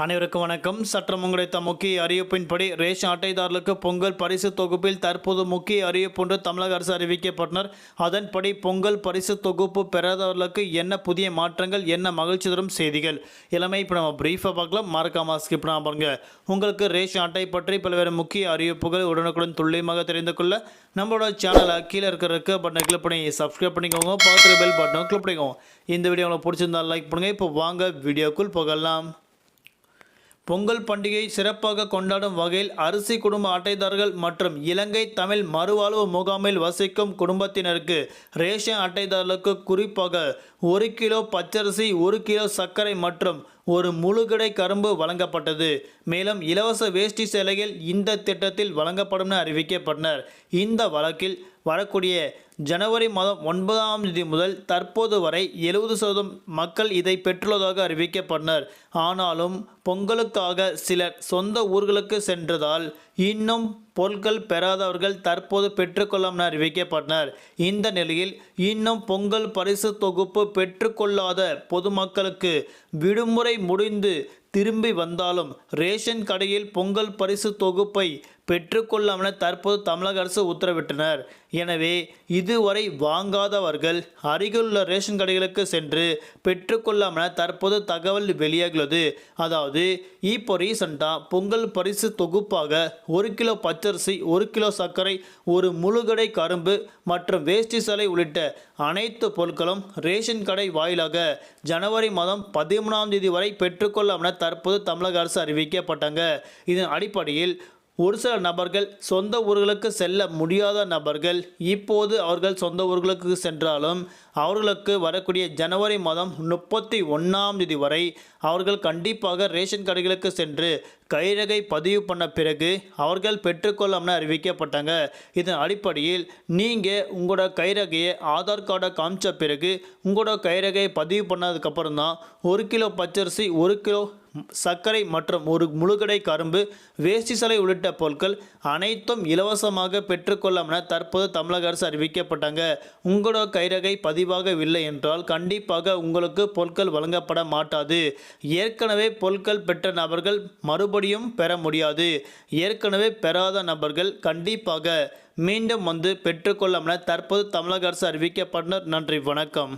அனைவருக்கும் வணக்கம். சற்றம் கிடைத்த முக்கிய அறிவிப்பின்படி ரேஷன் அட்டைதாரர்களுக்கு பொங்கல் பரிசு தொகுப்பில் தற்போது முக்கிய அறிவிப்பு ஒன்று தமிழக அரசு அறிவிக்கப்பட்டனர். அதன்படி பொங்கல் பரிசு தொகுப்பு பெறாதவர்களுக்கு என்ன புதிய மாற்றங்கள் என்ன மகிழ்ச்சி தரும் செய்திகள்? எல்லாமே இப்போ நம்ம பிரீஃபாக பார்க்கலாம். மறக்காம ஸ்கிப் பண்ணாம பாருங்க. உங்களுக்கு ரேஷன் அட்டை பற்றி பல்வேறு முக்கிய அறிவிப்புகள் உடனுக்குடன் துல்லியமாக தெரிந்து கொள்ள நம்மளோட சேனலை கீழே இருக்கிற பட்டனை கிளிக் பண்ணி சப்ஸ்கிரைப் பண்ணிக்கோங்க. பார்க்குற பெல் பட்டனை கிளிக் பண்ணிக்கோங்க. இந்த வீடியோ உங்களுக்கு பிடிச்சிருந்தா லைக் பண்ணுங்கள் இப்போ வாங்க வீடியோக்குள் போகலாம். பொங்கல் பண்டிகை சிறப்பாக கொண்டாடும் வகையில் அரிசி குடும்ப அட்டைதாரர்கள் மற்றும் இலங்கை தமிழ் மறுவாழ்வு முகாமில் வசிக்கும் குடும்பத்தினருக்கு ரேஷன் அட்டைதாரர்களுக்கு குறிப்பாக ஒரு கிலோ பச்சரிசி ஒரு கிலோ சர்க்கரை மற்றும் ஒரு முழுகடை கரும்பு வழங்கப்பட்டது. மேலும் இலவச வேஷ்டி சேலைகள் இந்த திட்டத்தில் வழங்கப்படும் என அறிவிக்கப்பட்டனர். இந்த வழக்கில் வரக்கூடிய ஜனவரி மாதம் ஒன்பதாம் தேதி முதல் தற்போது வரை எழுபது சதவீதம் மக்கள் இதை பெற்றுள்ளதாக அறிவிக்கப்பட்டனர். ஆனாலும் பொங்கலுக்காக சிலர் சொந்த ஊர்களுக்கு சென்றதால் இன்னும் பொருட்கள் பெறாதவர்கள் தற்போது பெற்றுக்கொள்ளாம் என அறிவிக்கப்பட்டனர் இந்த நிலையில் இன்னும் பொங்கல் பரிசு தொகுப்பு பெற்றுக்கொள்ளாத பொதுமக்களுக்கு விடுமுறை முடிந்து திரும்பி வந்தாலும் ரேஷன் கடையில் பொங்கல் பரிசு தொகுப்பை பெற்றுக்கொள்ளாமல் தற்போது தமிழக அரசு உத்தரவிட்டனர். எனவே இதுவரை வாங்காதவர்கள் அருகிலுள்ள ரேஷன் கடைகளுக்கு சென்று பெற்றுக்கொள்ளாமல் தற்போது தகவல் வெளியாகியுள்ளது. அதாவது இப்போ ரீசண்டாக பொங்கல் பரிசு தொகுப்பாக ஒரு கிலோ பச்சரிசி ஒரு கிலோ சர்க்கரை ஒரு முழுகடை கரும்பு மற்றும் வேஷ்டி சாலை உள்ளிட்ட அனைத்து பொருட்களும் ரேஷன் கடை வாயிலாக ஜனவரி மாதம் பதிமூணாம் தேதி வரை பெற்றுக்கொள்ளாமல் தற்போது தமிழக அரசு அறிவிக்கப்பட்டாங்க. இதன் அடிப்படையில் ஒரு சில நபர்கள் சொந்த ஊர்களுக்கு செல்ல முடியாத நபர்கள் இப்போது அவர்கள் சொந்த ஊர்களுக்கு சென்றாலும் அவர்களுக்கு வரக்கூடிய ஜனவரி மாதம் முப்பத்தி ஒன்றாம் தேதி வரை அவர்கள் கண்டிப்பாக ரேஷன் கடைகளுக்கு சென்று கைரகை பதிவு பண்ண பிறகு அவர்கள் பெற்றுக்கொள்ளாம்னு அறிவிக்கப்பட்டாங்க. இதன் அடிப்படையில் நீங்கள் உங்களோட கைரகையை ஆதார் கார்டை காமிச்ச பிறகு உங்களோட கைரகையை பதிவு பண்ணதுக்கப்புறம் தான் ஒரு கிலோ பச்சரிசி ஒரு கிலோ சர்க்கரை மற்றும் ஒரு முழுகடை கரும்பு வேஷ்டி சலை உள்ளிட்ட பொருட்கள் அனைத்தும் இலவசமாக பெற்றுக்கொள்ளலாம் என தற்போது தமிழக அரசு அறிவிக்கப்பட்டாங்க. உங்களோட கைரகை பதிவாகவில்லை என்றால் கண்டிப்பாக உங்களுக்கு பொருட்கள் வழங்கப்பட மாட்டாது. ஏற்கனவே பொருட்கள் பெற்ற நபர்கள் மறுபடியும் பெற முடியாது. ஏற்கனவே பெறாத நபர்கள் கண்டிப்பாக மீண்டும் வந்து பெற்றுக்கொள்ளாமல் என தற்போது தமிழக அரசு அறிவிக்கப்பட்டனர். நன்றி வணக்கம்.